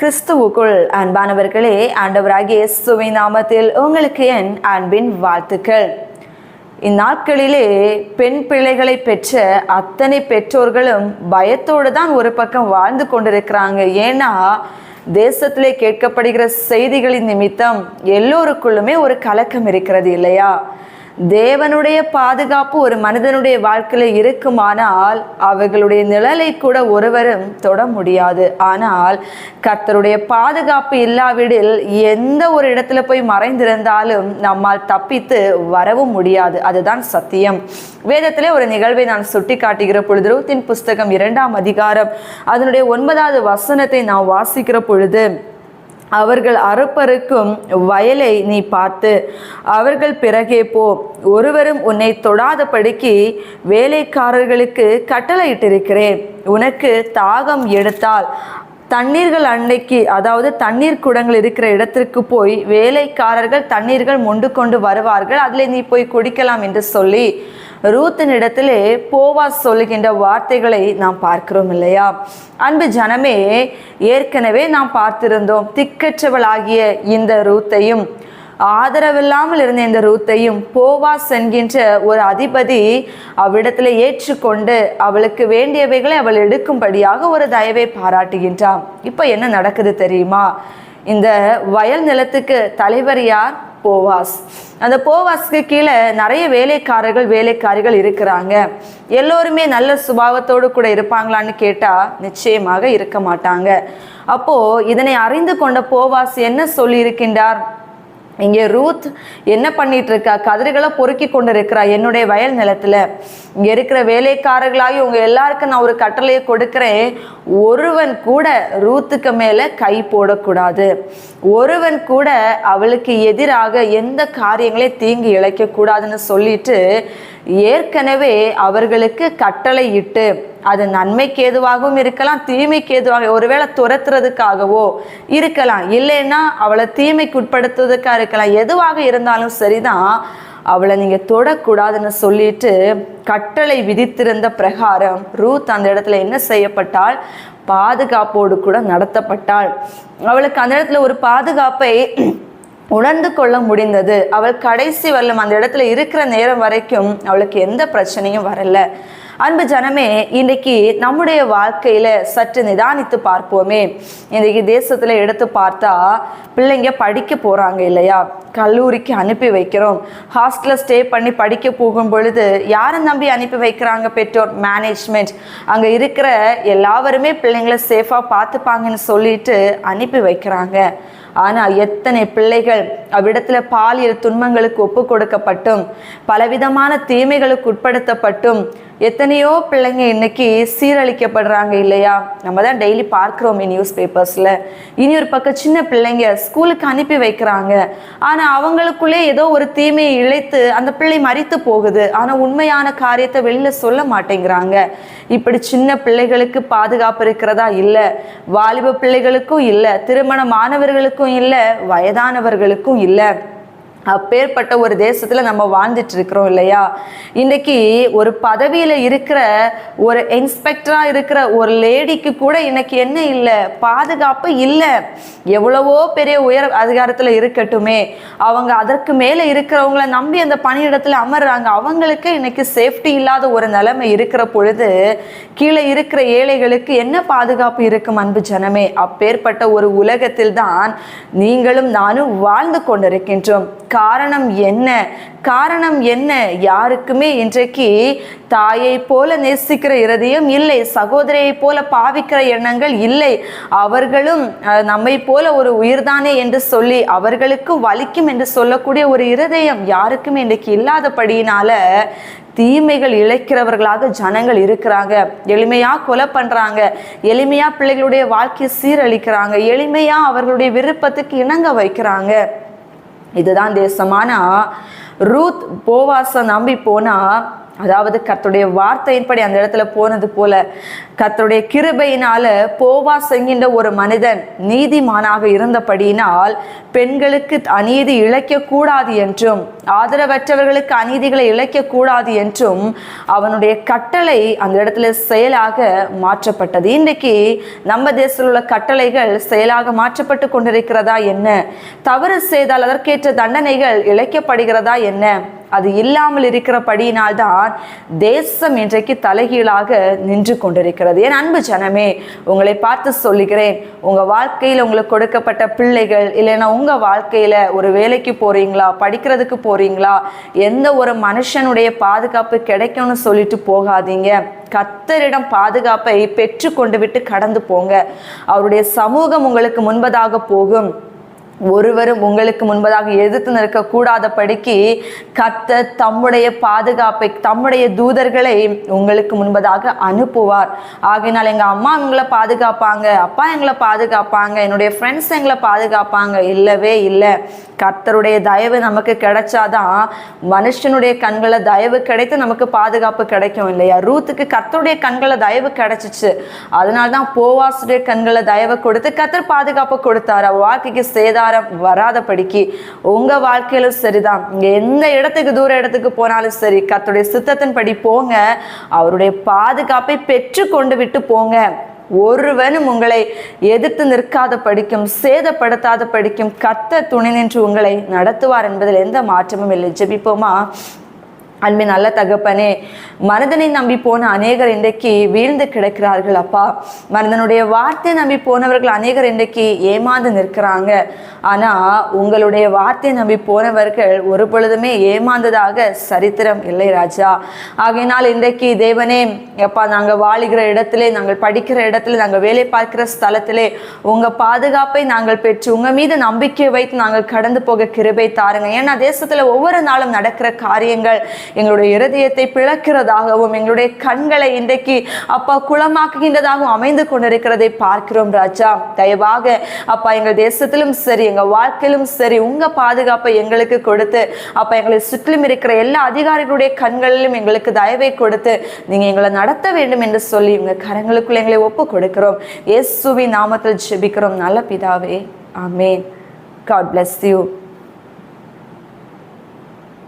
கிறிஸ்துவுக்குள் அன்பானவர்களே ஆண்டவராகிய இயேசுவின் நாமத்தில் உங்களுக்கு என் அன்பின் வாழ்த்துக்கள். இந்நாட்களிலே பெண் பிள்ளைகளை பெற்ற அத்தனை பெற்றோர்களும் பயத்தோடு தான் ஒரு பக்கம் வாழ்ந்து கொண்டிருக்கிறாங்க. ஏன்னா தேசத்திலே கேட்கப்படுகிற செய்திகளின் நிமித்தம் எல்லோருக்குள்ளுமே ஒரு கலக்கம் இருக்கிறது இல்லையா? தேவனுடைய பாதுகாப்பு ஒரு மனிதனுடைய வாழ்க்கையில் இருக்குமானால் அவர்களுடைய நிழலை கூட ஒருவரும் தொட முடியாது. ஆனால் கர்த்தருடைய பாதுகாப்பு இல்லாவிடில் எந்த ஒரு இடத்துல போய் மறைந்திருந்தாலும் நம்மால் தப்பித்து வரவும் முடியாது. அதுதான் சத்தியம். வேதத்திலே ஒரு நிகழ்வை நான் சுட்டி காட்டுகிற பொழுது ரூத்தின் புஸ்தகம் இரண்டாம் அதிகாரம் அதனுடைய ஒன்பதாவது வசனத்தை நான் வாசிக்கிற பொழுது அவர்கள் அறுப்பருக்கும் வயலை நீ பார்த்து அவர்கள் பிறகே போ. ஒருவரும் உன்னை தொடாதபடிக்கு வேலைக்காரர்களுக்கு கட்டளையிட்டிருக்கிறேன். உனக்கு தாகம் எடுத்தால் தண்ணீர்கள் அன்னைக்கு அதாவது தண்ணீர் குடங்கள் இருக்கிற இடத்திற்கு போய் வேலைக்காரர்கள் தண்ணீர்கள் மொண்டு கொண்டு வருவார்கள். அதில் நீ போய் குடிக்கலாம் என்று சொல்லி ரூத்தின் இடத்திலே போவாஸ் சொல்லுகின்ற வார்த்தைகளை நாம் பார்க்கிறோம் இல்லையா? அன்பு ஜனமே ஏற்கனவே நாம் பார்த்திருந்தோம் திக்கற்றவளாகிய இந்த ரூத்தையும் ஆதரவில்லாமல் இருந்த இந்த ரூத்தையும் போவாஸ் என்கின்ற ஒரு அதிபதி அவ்விடத்தில் ஏற்றுக்கொண்டு அவளுக்கு வேண்டியவைகளை அவள் எடுக்கும்படியாக ஒரு தயவை பாராட்டுகின்றான். இப்போ என்ன நடக்குது தெரியுமா? இந்த வயல் நிலத்துக்கு தலைவர் யார்? போவாஸ். அந்த போவாஸ்க்கு கீழே நிறைய வேலைக்காரர்கள் வேலைக்காரிகள் இருக்கிறாங்க. எல்லோருமே நல்ல சுபாவத்தோடு கூட இருப்பாங்களான்னு கேட்டால் நிச்சயமாக இருக்க மாட்டாங்க. அப்போ இதனை அறிந்து கொண்ட போவாஸ் என்ன சொல்லி இருக்கின்றார் இங்கே ரூத் என்ன பண்ணிட்டு இருக்கா கதிர்களை பொறுக்கி கொண்டு இருக்கிறா என்னுடைய வயல் நிலத்துல. இங்க இருக்கிற வேலைக்காரர்களாகி உங்க எல்லாருக்கும் நான் ஒரு கட்டளையை கொடுக்கிறேன். ஒருவன் கூட ரூத்துக்கு மேல கை போடக்கூடாது. ஒருவன் கூட அவளுக்கு எதிராக எந்த காரியங்களையும் தீங்கு இழைக்க கூடாதுன்னு சொல்லிட்டு ஏற்கனவே அவர்களுக்கு கட்டளை இட்டு அது நன்மைக்கு ஏதுவாகவும் இருக்கலாம் தீமைக்கு ஏதுவாக ஒருவேளை துரத்துறதுக்காகவோ இருக்கலாம். இல்லைன்னா அவளை தீமைக்கு உட்படுத்துவதற்காக இருக்கலாம். எதுவாக இருந்தாலும் சரிதான் அவளை நீங்கள் தொடக்கூடாதுன்னு சொல்லிட்டு கட்டளை விதித்திருந்த பிரகாரம் ரூத் அந்த இடத்துல என்ன செய்யப்பட்டால் பாதுகாப்போடு கூட நடத்தப்பட்டாள். அவளுக்கு அந்த இடத்துல ஒரு பாதுகாப்பை உணர்ந்து கொள்ள முடிந்தது. அவள் கடைசி வரலும் அந்த இடத்துல இருக்கிற நேரம் வரைக்கும் அவளுக்கு எந்த பிரச்சனையும் வரல. அன்பு ஜனமே இன்னைக்கு நம்முடைய வாழ்க்கையில சற்று நிதானித்து பார்ப்போமே. இன்னைக்கு தேசத்துல எடுத்து பார்த்தா பிள்ளைங்க படிக்க போறாங்க இல்லையா? கல்லூரிக்கு அனுப்பி வைக்கிறோம். ஹாஸ்டலில் ஸ்டே பண்ணி படிக்க போகும் பொழுது யாரை நம்பி அனுப்பி வைக்கிறாங்க பெற்றோர்? மேனேஜ்மெண்ட் அங்கே இருக்கிற எல்லாருமே பிள்ளைங்களை சேஃபாக பார்த்துப்பாங்கன்னு சொல்லிட்டு அனுப்பி வைக்கிறாங்க. ஆனால் எத்தனை பிள்ளைகள் அவ்விடத்தில் பாலியல் துன்பங்களுக்கு ஒப்பு கொடுக்கப்பட்டும் பலவிதமான தீமைகளுக்கு உட்படுத்தப்பட்டும் எத்தனையோ பிள்ளைங்க இன்னைக்கு சீரழிக்கப்படுறாங்க இல்லையா? நம்ம தான் டெய்லி பார்க்குறோமே நியூஸ் பேப்பர்ஸில் இனி ஒரு பக்கம் சின்ன பிள்ளைங்க ஸ்கூலுக்கு அனுப்பி வைக்கிறாங்க. ஆனால் அவங்களுக்குள்ளே ஏதோ ஒரு தீமையை இழைத்து அந்த பிள்ளை மறித்து போகுது. ஆனால் உண்மையான காரியத்தை வெளியில் சொல்ல மாட்டேங்கிறாங்க. இப்படி சின்ன பிள்ளைகளுக்கு பாதுகாப்பு இருக்கிறதா? இல்லை. வாலிப பிள்ளைகளுக்கும் இல்லை. திருமண மாணவர்களுக்கும் இல்லை வயதானவர்களுக்கும் இல்லை. அப்பேற்பட்ட ஒரு தேசத்துல நம்ம வாழ்ந்துட்டு இருக்கிறோம் இல்லையா? இன்னைக்கு ஒரு பதவியில இருக்கிற ஒரு இன்ஸ்பெக்டரா இருக்கிற ஒரு லேடிக்கு கூட இன்னைக்கு என்ன இல்லை? பாதுகாப்பு இல்லை. எவ்வளவோ பெரிய உயர் அதிகாரத்துல இருக்கட்டுமே. அவங்க அதற்கு மேல இருக்கிறவங்கள நம்பி அந்த பணியிடத்துல அமர்றாங்க. அவங்களுக்கு இன்னைக்கு சேஃப்டி இல்லாத ஒரு நிலைமை இருக்கிற பொழுது கீழே இருக்கிற ஏழைகளுக்கு என்ன பாதுகாப்பு இருக்கும் அன்பு ஜனமே? அப்பேற்பட்ட ஒரு உலகத்தில் தான் நீங்களும் நானும் வாழ்ந்து கொண்டிருக்கின்றோம். காரணம் என்ன? காரணம் என்ன? யாருக்குமே இன்றைக்கு தாயை போல நேசிக்கிற இருதயம் இல்லை சகோதரியை போல பாவிக்கிற எண்ணங்கள் இல்லை. அவர்களும் நம்மை போல ஒரு உயிர்தானே என்று சொல்லி அவர்களுக்கு வலிக்கும் என்று சொல்லக்கூடிய ஒரு இருதயம் யாருக்குமே இன்றைக்கு இல்லாதபடியினால தீமைகள் இழைக்கிறவர்களாக ஜனங்கள் இருக்கிறாங்க. எளிமையாக கொலை பண்ணுறாங்க எளிமையாக பிள்ளைகளுடைய வாழ்க்கையை சீரழிக்கிறாங்க. எளிமையாக அவர்களுடைய விருப்பத்துக்கு இணங்க வைக்கிறாங்க. இதுதான் தேசமானா ரூத் போவாச நம்பி போனா அதாவது கத்தருடைய வார்த்தையின்படி அந்த இடத்துல போனது போல கத்தருடைய கிருபையினால போவா செங்கின்ற ஒரு மனிதன் நீதிமானாக இருந்தபடியினால் பெண்களுக்கு அநீதி இழைக்கக்கூடாது என்றும் ஆதரவற்றவர்களுக்கு அநீதிகளை இழைக்கக்கூடாது என்றும் அவனுடைய கட்டளை அந்த இடத்துல செயலாக மாற்றப்பட்டது. இன்றைக்கு நம்ம தேசத்தில் உள்ள கட்டளைகள் செயலாக மாற்றப்பட்டு கொண்டிருக்கிறதா என்ன? தவறு செய்தால் அதற்கேற்ற தண்டனைகள் இழைக்கப்படுகிறதா என்ன? அது இல்லாமல் இருக்கிறபடியினால்தான் தேசம் இன்றைக்கு தலைகீழாக நின்று கொண்டிருக்கிறது. என் அன்பு ஜனமே உங்களை பார்த்து சொல்லுகிறேன் உங்கள் வாழ்க்கையில் உங்களுக்கு கொடுக்கப்பட்ட பிள்ளைகள் இல்லைன்னா உங்கள் வாழ்க்கையில் ஒரு வேலைக்கு போகிறீங்களா படிக்கிறதுக்கு போகிறீங்களா எந்த ஒரு மனுஷனுடைய பாதுகாப்பு கிடைக்கும்னு சொல்லிட்டு போகாதீங்க. கத்தரிடம் பாதுகாப்பை பெற்று கொண்டு விட்டு கடந்து போங்க. அவருடைய சமூகம் உங்களுக்கு முன்பதாக போகும். ஒருவரும் உங்களுக்கு முன்பதாக எதிர்த்து நிற்க கூடாதபடிக்கு கத்த தம்முடைய பாதுகாப்பை தம்முடைய தூதர்களை உங்களுக்கு முன்பதாக அனுப்புவார். ஆகையினால் எங்கள் அம்மா எங்களை பாதுகாப்பாங்க அப்பா எங்களை பாதுகாப்பாங்க என்னுடைய ஃப்ரெண்ட்ஸ் எங்களை பாதுகாப்பாங்க. இல்லவே இல்லை. கர்த்தருடைய தயவு நமக்கு கிடைச்சாதான் மனுஷனுடைய கண்களை தயவு கிடைத்து நமக்கு பாதுகாப்பு கிடைக்கும் இல்லையா? ரூத்துக்கு கர்த்தருடைய கண்களை தயவு கிடைச்சிச்சு. அதனால தான் போவாசுடைய கண்களை தயவு கொடுத்து கத்தர் பாதுகாப்பு கொடுத்தார்? வாழ்க்கைக்கு சேதா வராத வராதபடிக்கு உங்க வாழ்க்கையிலும் சரிதான். இங்க எந்த இடத்துக்கு தூர இடத்துக்கு போனாலும் சரி கர்த்தருடைய சித்தத்தின்படி போங்க. அவருடைய பாதுகாப்பை பெற்று கொண்டு விட்டு போங்க. ஒருவனும் உங்களை எதிர்த்து நிற்காத படிக்கும் சேதப்படுத்தாத படிக்கும் கத்த துணி நின்று உங்களை நடத்துவார் என்பதில் எந்த மாற்றமும் இல்லை. ஜெபிப்போமா? அன்பின் நல்ல தகப்பனே மனிதனை நம்பி போன அநேகர் இன்றைக்கு வீழ்ந்து கிடக்கிறார்கள் அப்பா. மனிதனுடைய வார்த்தை நம்பி போனவர்கள் அநேகர் இன்றைக்கு ஏமாந்து நிற்கிறாங்க. ஆனா உங்களுடைய வார்த்தை நம்பி போனவர்கள் ஒரு பொழுதுமே ஏமாந்ததாக சரித்திரம் இல்லை ராஜா. ஆகையினால் இன்றைக்கு தேவனே எப்பா நாங்கள் வாழுகிற இடத்திலே நாங்கள் படிக்கிற இடத்துல நாங்கள் வேலை பார்க்கிற ஸ்தலத்திலே உங்க பாதுகாப்பை நாங்கள் பெற்று உங்க மீது நம்பிக்கை வைத்து நாங்கள் கடந்து போக கிருபை தாருங்க. ஏன்னா தேசத்துல ஒவ்வொரு நாளும் நடக்கிற காரியங்கள் எங்களுடைய இருதயத்தை பிளக்கிறதாகவும் எங்களுடைய கண்களை இன்றைக்கு அப்பா குளமாக்குகின்றதாகவும் அமைந்து கொண்டிருக்கிறதை பார்க்கிறோம் ராஜா. தயவாக அப்பா எங்கள் தேசத்திலும் சரி எங்க வாழ்க்கையிலும் சரி உங்க பாதுகாப்பை எங்களுக்கு கொடுத்து அப்பா எங்களை சுற்றிலும் இருக்கிற எல்லா அதிகாரிகளுடைய கண்களிலும் எங்களுக்கு தயவை கொடுத்து நீங்க எங்களை நடத்த வேண்டும் என்று சொல்லி உங்கள் கரங்களுக்குள்ள எங்களை ஒப்பு கொடுக்கிறோம். இயேசுவின் நாமத்தில் ஜெபிக்கிறோம். நல்ல பிதாவே ஆமென். God bless you